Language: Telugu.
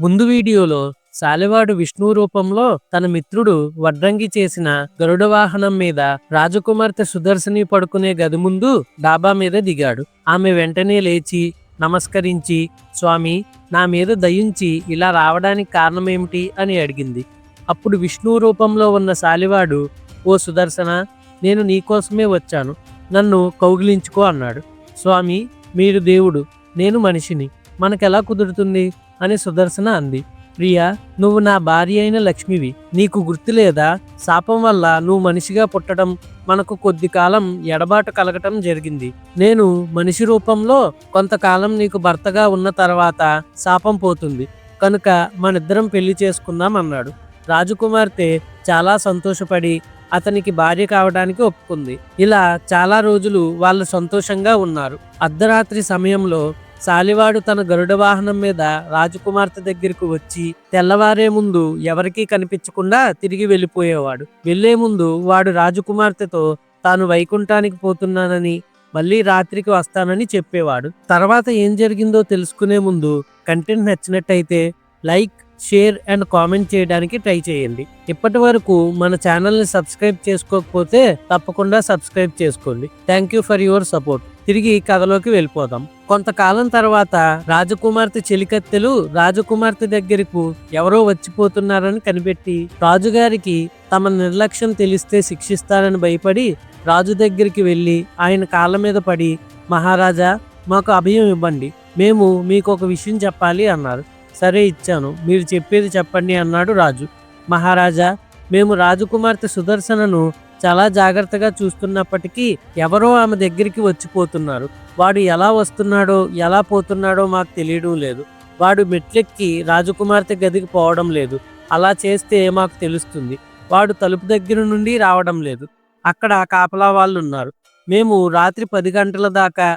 ముందు వీడియోలో శాలివాడు విష్ణు రూపంలో తన మిత్రుడు వడ్రంగి చేసిన గరుడ వాహనం మీద రాజకుమార్తె సుదర్శని పడుకునే గది ముందు డాబా మీద దిగాడు. ఆమె వెంటనే లేచి నమస్కరించి స్వామి నా మీద దయించి ఇలా రావడానికి కారణమేమిటి? అని అడిగింది. అప్పుడు విష్ణు రూపంలో ఉన్న శాలివాడు ఓ సుదర్శన నేను నీకోసమే వచ్చాను. నన్ను కౌగిలించుకో అన్నాడు. స్వామి మీరు దేవుడు నేను మనిషిని. మనకెలా కుదురుతుంది? అని సుదర్శన అంది. ప్రియా నువ్వు నా భార్య అయిన లక్ష్మివి. నీకు గుర్తులేదా శాపం వల్ల నువ్వు మనిషిగా పుట్టడం మనకు కొద్ది కాలం ఎడబాటు కలగటం జరిగింది. నేను మనిషి రూపంలో కొంతకాలం నీకు భర్తగా ఉన్న తర్వాత శాపం పోతుంది. కనుక మనిద్దరం పెళ్ళి చేసుకుందాం అన్నాడు. రాజకుమార్తె చాలా సంతోషపడి అతనికి భార్య కావడానికి ఒప్పుకుంది. ఇలా చాలా రోజులు వాళ్ళు సంతోషంగా ఉన్నారు. అర్ధరాత్రి సమయంలో సాలివాడు తన గరుడ వాహనం మీద రాజకుమార్తె దగ్గరకు వచ్చి తెల్లవారే ముందు ఎవరికీ కనిపించకుండా తిరిగి వెళ్ళిపోయేవాడు. వెళ్ళే ముందు వాడు రాజకుమార్తెతో తాను వైకుంఠానికి పోతున్నానని మళ్ళీ రాత్రికి వస్తానని చెప్పేవాడు. తర్వాత ఏం జరిగిందో తెలుసుకునే ముందు కంటెంట్ నచ్చినట్టయితే లైక్ షేర్ అండ్ కామెంట్ చేయడానికి ట్రై చేయండి. ఇప్పటి వరకు మన ఛానల్ని సబ్స్క్రైబ్ చేసుకోకపోతే తప్పకుండా సబ్స్క్రైబ్ చేసుకోండి. Thank you for your support. తిరిగి కథలోకి వెళ్ళిపోదాం. కొంతకాలం తర్వాత రాజకుమార్తె చెలికత్తెలు రాజకుమార్తె దగ్గరకు ఎవరో వచ్చిపోతున్నారని కనిపెట్టి రాజుగారికి తమ నిర్లక్ష్యం తెలిస్తే శిక్షిస్తారని భయపడి రాజు దగ్గరికి వెళ్ళి ఆయన కాళ్ళ మీద పడి మహారాజా మాకు అభయం ఇవ్వండి. మేము మీకు ఒక విషయం చెప్పాలి అన్నారు. సరే ఇచ్చాను. మీరు చెప్పేది చెప్పండి అన్నాడు రాజు. మహారాజా మేము రాజకుమార్తె సుదర్శనను చాలా జాగ్రత్తగా చూస్తున్నప్పటికీ ఎవరో ఆమె దగ్గరికి వచ్చిపోతున్నారు. వాడు ఎలా వస్తున్నాడో ఎలా పోతున్నాడో మాకు తెలియడం లేదు. వాడు మెట్లెక్కి రాజకుమార్తె గదికి పోవడం లేదు. అలా చేస్తే మాకు తెలుస్తుంది. వాడు తలుపు దగ్గర నుండి రావడం లేదు. అక్కడ కాపలా వాళ్ళు ఉన్నారు మేము రాత్రి పది గంటల దాకా